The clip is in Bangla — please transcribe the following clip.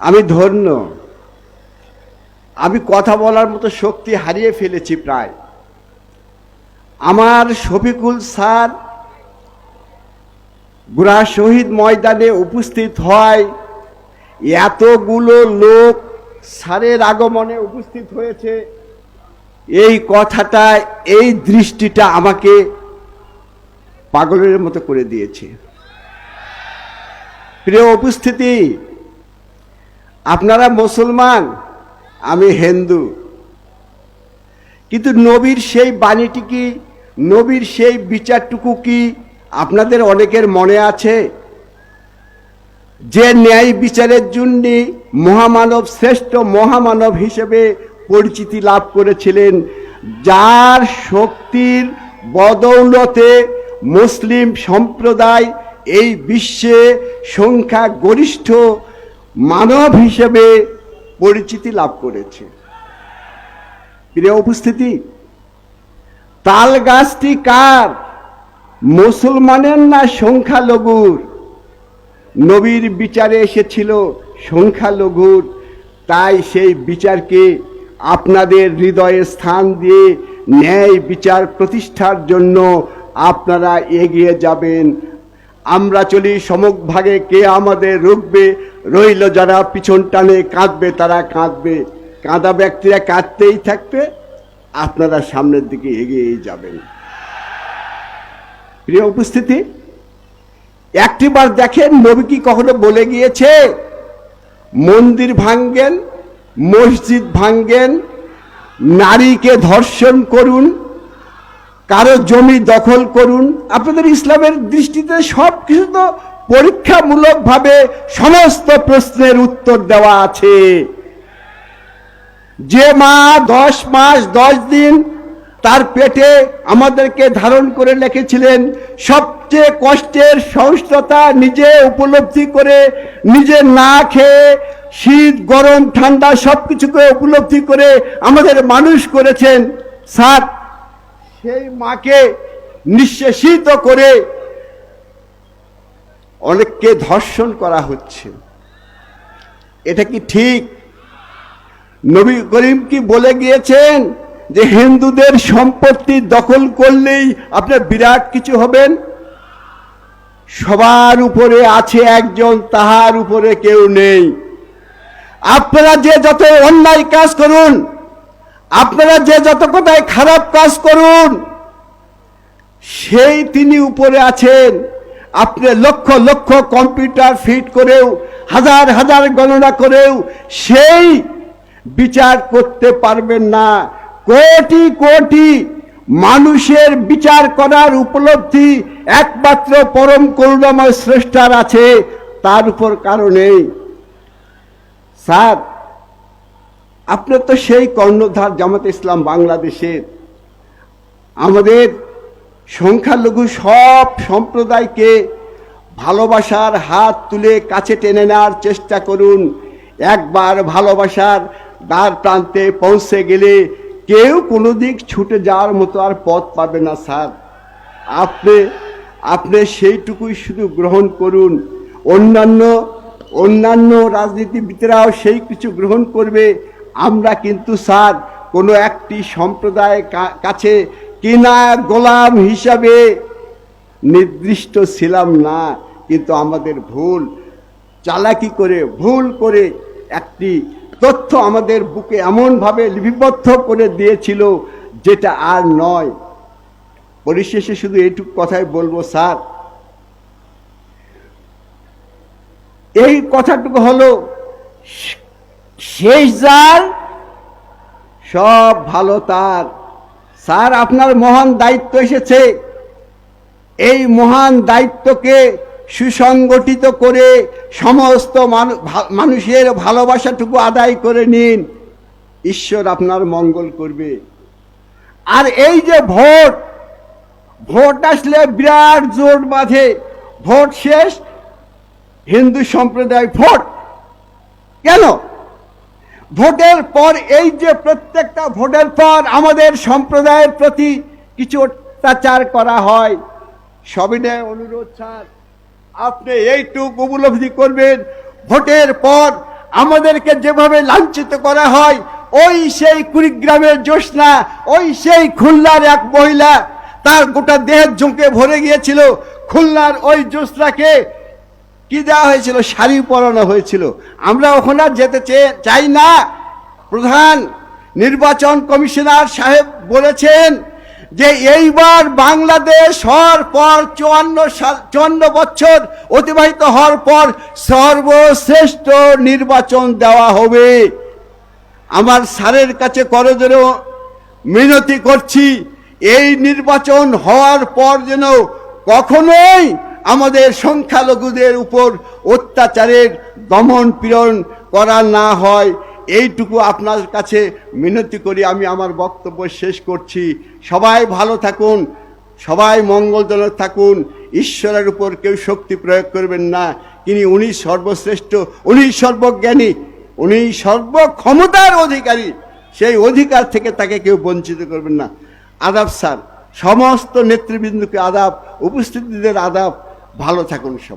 আমি ধন্য। আমি কথা বলার মতো শক্তি হারিয়ে ফেলেছি প্রায়। আমার শফিকুল স্যার গুড়া শহীদ ময়দানে উপস্থিত হয়। এতগুলো লোক স্যারের আগমনে উপস্থিত হয়েছে। এই কথাটা, এই দৃষ্টিটা আমাকে পাগলের মতো করে দিয়েছে। প্রিয় উপস্থিতি আপনারা মুসলমান, আমি হিন্দু। কিন্তু নবীর সেই বাণীটি কি, নবীর সেই বিচারটুকু কি আপনাদের অনেকের মনে আছে? যে ন্যায় বিচারের জন্য মহামানব শ্রেষ্ঠ মহামানব হিসেবে পরিচিতি লাভ করেছিলেন, যার শক্তির বদৌলতে মুসলিম সম্প্রদায় এই বিশ্বে সংখ্যা গরিষ্ঠ মানব হিসেবে পরিচিতি লাভ করেছে। প্রিয় উপস্থিতি, তাল গাছটি কার? মুসলমানের না সংখ্যালঘুর? নবীর বিচারে এসেছিল সংখ্যালঘুর, তাই সেই বিচারকে আপনাদের হৃদয়ে স্থান দিয়ে ন্যায় বিচার প্রতিষ্ঠার জন্য আপনারা এগিয়ে যাবেন। আমরা চলি সমক ভাগে কে আমাদের রুখবে রইল যারা পিছন টানে কাঁদবে, তারা কাঁদবে। কাঁদা ব্যক্তিরা কাঁদতেই থাকবে, আপনারা সামনের দিকে এগিয়েই যাবেন। প্রিয় উপস্থিতি একটিবার দেখেন নবী কি কখনো বলে গিয়েছে? মন্দির ভাঙ্গেন মসজিদ ভাঙ্গেন নারীকে ধর্ষণ করুন, কারও জমি দখল করুন। আপনাদের ইসলামের দৃষ্টিতে সব কিছু তো পরীক্ষামূলকভাবে সমস্ত প্রশ্নের উত্তর দেওয়া আছে। যে মা দশ মাস, দশ দিন তার পেটে আমাদেরকে ধারণ করে রেখেছিলেন, সবচেয়ে কষ্টের সহজতা নিজে উপলব্ধি করে, নিজে না খেয়ে শীত, গরম, ঠান্ডা সব কিছুকে উপলব্ধি করে আমাদের মানুষ করেছেন। স্যার, সেই মাকে নিঃশেষিত করে অনেককে ধর্ষণ করা হচ্ছে। এটা কি ঠিক? নবী করিম কি বলে গিয়েছেন যে হিন্দুদের সম্পত্তি দখল করলেই আপনার বিরাট কিছু হবেন সবার উপরে আছে একজন, তাহার উপরে কেউ নেই। আপনারা যে যত অন্যায় কাজ করুন, আপনারা যে যত কোথায় খারাপ কাজ করুন, সেই তিনি উপরে আছেন। আপনি লক্ষ লক্ষ কম্পিউটার ফিট করেও, হাজার হাজার গণনা করেও সেই বিচার করতে পারবেন না। কোটি কোটি মানুষের বিচার করার উপলব্ধি একমাত্র পরম করুণাময় শ্রেষ্ঠার আছে, তার উপর কারণেই স্যার, আপনি তো সেই কর্ণধার জামাত ইসলাম বাংলাদেশের। আমাদের সংখ্যালঘু সব সম্প্রদায়কে ভালোবাসার হাত তুলে কাছে টেনে নেওয়ার চেষ্টা করুন। একবার ভালোবাসার দ্বার প্রান্তে পৌঁছে গেলে কেউ কোনো দিক ছুটে যাওয়ার মতো আর পথ পাবে না, স্যার। আপনি আপনি সেইটুকুই শুধু গ্রহণ করুন। অন্যান্য অন্যান্য রাজনীতিবিদরাও সেই কিছু গ্রহণ করবে। আমরা কিন্তু, স্যার, কোনো একটি সম্প্রদায়ের কা- কাছে কিনা গোলাম হিসাবে নির্দিষ্ট ছিলাম না, কিন্তু আমাদের ভুল, চালাকি করে, ভুল করে একটি তথ্য আমাদের বুকে এমনভাবে লিপিবদ্ধ করে দিয়েছিল যেটা আর নয়। পরিশেষে শুধু এইটুকু কথাই বলব, স্যার। এই কথাটুকু হলো, শেষ যার, সব ভালো তার। স্যার, আপনার মহান দায়িত্ব এসেছে। এই মহান দায়িত্বকে সুসংগঠিত করে সমস্ত মানুষের ভালোবাসাটুকু আদায় করে নিন। ঈশ্বর আপনার মঙ্গল করবে। আর এই যে ভোট ভোট আসলে বিরাট জোট বাঁধে। ভোট শেষ, হিন্দু সম্প্রদায় ভোট। কেন? ভোটের পর এই যে প্রত্যেকটা ভোটের পর আমাদের সম্প্রদায়ের প্রতি কিছু অত্যাচার করা হয়। সবিনয় অনুরোধ, স্যার। আপনি এইটুকু উপলব্ধি করবেন, ভোটের পর আমাদেরকে যেভাবে লাঞ্ছিত করা হয়, ওই সেই কুড়িগ্রামের জ্যোৎস্না, ওই সেই খুলনার এক মহিলা, তার গোটা দেহের ঝুঁকে ভরে গিয়েছিল। খুলনার ওই জ্যোৎস্নাকে কি দেওয়া হয়েছিল? শাড়ি পরানো হয়েছিল। আমরা ওখানে আর যেতে চাই না। প্রধান নির্বাচন কমিশনার সাহেব বলেছেন যে এইবার বাংলাদেশ হওয়ার পর চুয়ান্ন সাল, চুয়ান্ন বছর অতিবাহিত হওয়ার পর সর্বশ্রেষ্ঠ নির্বাচন দেওয়া হবে। আমার স্যারের কাছে করজোরে মিনতি করছি, এই নির্বাচন হওয়ার পর যেন কখনোই আমাদের সংখ্যালঘুদের উপর অত্যাচারের দমন পীড়ন করা না হয়। এইটুকু আপনার কাছে মিনতি করি, আমি আমার বক্তব্য শেষ করছি। সবাই ভালো থাকুন, সবাই মঙ্গলজনক থাকুন, ঈশ্বরের উপর কেউ শক্তি প্রয়োগ করবেন না। তিনি উনি সর্বশ্রেষ্ঠ, উনি সর্বজ্ঞানী, উনি সর্বক্ষমতার অধিকারী। সেই অধিকার থেকে তাকে কেউ বঞ্চিত করবেন না। আদাব স্যার, সমস্ত নেতৃবৃন্দকে আদাব, উপস্থিতিদের আদাব ভালো থাকুন সব